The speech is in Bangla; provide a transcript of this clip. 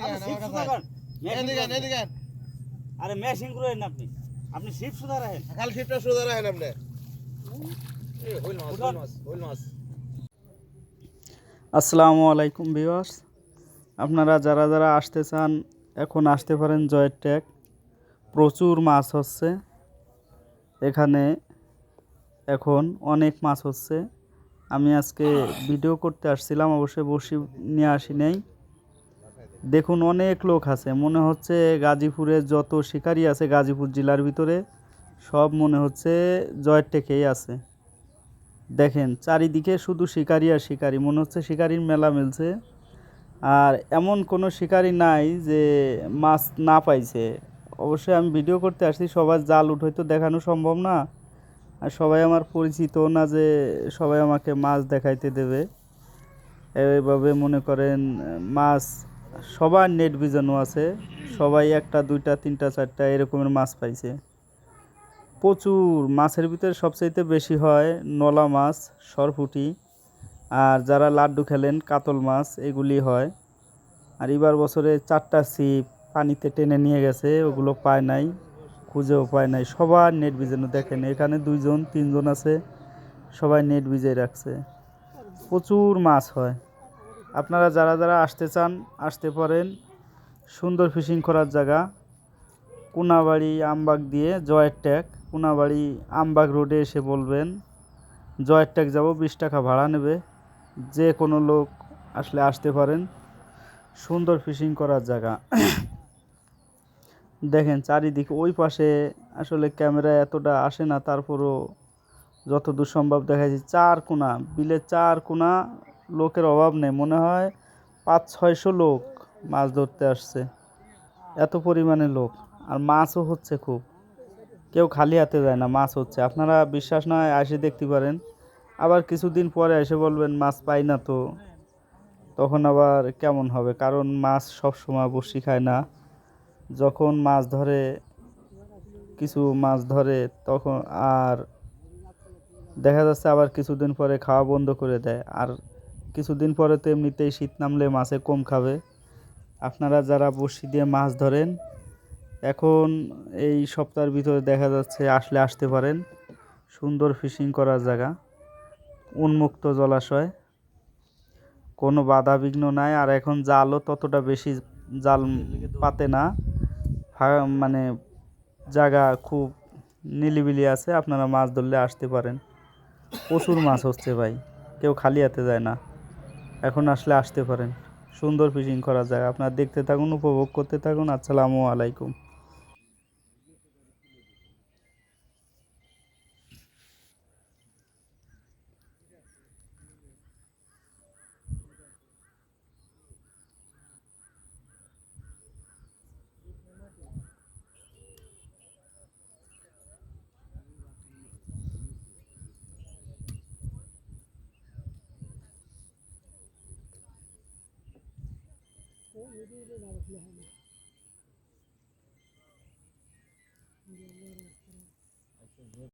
সুদা আরে মেশিং করেন না আপনি। আপনি শিপ সুদা রাখেন। খালি শিপটা সোজা রাখেন আপনি। আসসালামু আলাইকুম ভিউয়ার্স। আপনারা যারা যারা আসতে চান এখন আসতে পারেন জয়ের ট্যাগ প্রচুর মাছ হচ্ছে। এখানে এখন অনেক মাছ হচ্ছে। আমি আজকে ভিডিও করতে আসছিলাম অবশ্যই বসি নিয়ে আসি নাই। দেখুন, অনেক লোক আছে। মনে হচ্ছে গাজীপুরে যত শিকারি আছে গাজীপুর জেলার ভিতরে, সব মনে হচ্ছে জয়ের টেকেই আছে। দেখেন, চারিদিকে শুধু শিকারি আর শিকারি, মনে হচ্ছে শিকারির মেলা মিলছে। আর এমন কোনো শিকারি নাই যে মাছ না পাইছে। অবশ্যই আমি ভিডিও করতে আসছি, সবার জাল উঠোই তো দেখানো সম্ভব না। আর সবাই আমার পরিচিত না যে সবাই আমাকে মাছ দেখাইতে দেবে। এইভাবে মনে করেন, মাছ সবার নেট বিজানো আছে। সবাই একটা, দুইটা, তিনটা, চারটা এরকমের মাছ পাইছে। প্রচুর মাছের ভিতরে সবচাইতে বেশি হয় নলা মাছ, সরপুটি, আর যারা লাড্ডু খেলেন, কাতল মাছ, এগুলি হয়। আর এবার বছরে চারটা ছিপ পানিতে টেনে নিয়ে গেছে, ওগুলো পায় নাই, খুঁজেও পায় নাই। সবার নেট ভিজানো দেখেন, এখানে দুইজন, তিনজন আছে, সবাই নেট ভিজিয়ে রাখছে। প্রচুর মাছ হয়। আপনারা যারা যারা আসতে চান, আসতে পারেন। সুন্দর ফিশিং করার জায়গা। কোনাবাড়ি আমবাগ দিয়ে জয়ের ট্যাগ। কোনাবাড়ি আমবাগ রোডে এসে বলবেন, জয়ের ট্যাগ যাব, বিশ টাকা ভাড়া নেবে। যে কোনো লোক আসলে আসতে পারেন। সুন্দর ফিশিং করার জায়গা। দেখেন চারিদিকে, ওই পাশে আসলে ক্যামেরা এতটা আসে না, তারপরও যতদূর সম্ভব দেখা যায় চার কোনা, বিলের চার কোনা লোকের অভাব নেই। মনে হয় পাঁচ, ছয়শো লোক মাছ ধরতে আসছে। এত পরিমাণে লোক। আর মাছও হচ্ছে খুব। কেউ খালি হাতে যায় না, মাছ হচ্ছে। আপনারা বিশ্বাস না হয় এসে দেখতে পারেন। আবার কিছুদিন পরে এসে বলবেন, মাছ পাই না তো। তখন আবার কেমন হবে? কারণ মাছ সব সময় বসি খায় না। যখন মাছ ধরে, কিছু মাছ ধরে, তখন আর দেখা যাচ্ছে আবার কিছুদিন পরে খাওয়া বন্ধ করে দেয়। আর কিছুদিন পরে তো এমনিতেই শীত নামলে মাছে কম খাবে। আপনারা যারা বড়শি দিয়ে মাছ ধরেন, এখন এই সপ্তাহের ভিতরে দেখা যাচ্ছে আসলে আসতে পারেন। সুন্দর ফিশিং করার জায়গা, উন্মুক্ত জলাশয়। কোনো বাধা বিঘ্ন নাই, আর এখন জালও ততটা বেশি জাল পাতে না। মানে জায়গা খুব নিলিবিলি আছে, আপনারা মাছ ধরলে আসতে পারেন। প্রচুর মাছ হচ্ছে ভাই, কেউ খালি হাতে যায় না। এখন আসলে আসতে পারেন। সুন্দর ফিশিং করা যায়। আপনার দেখতে থাকুন, উপভোগ করতে থাকুন। আসসালামু আলাইকুম। না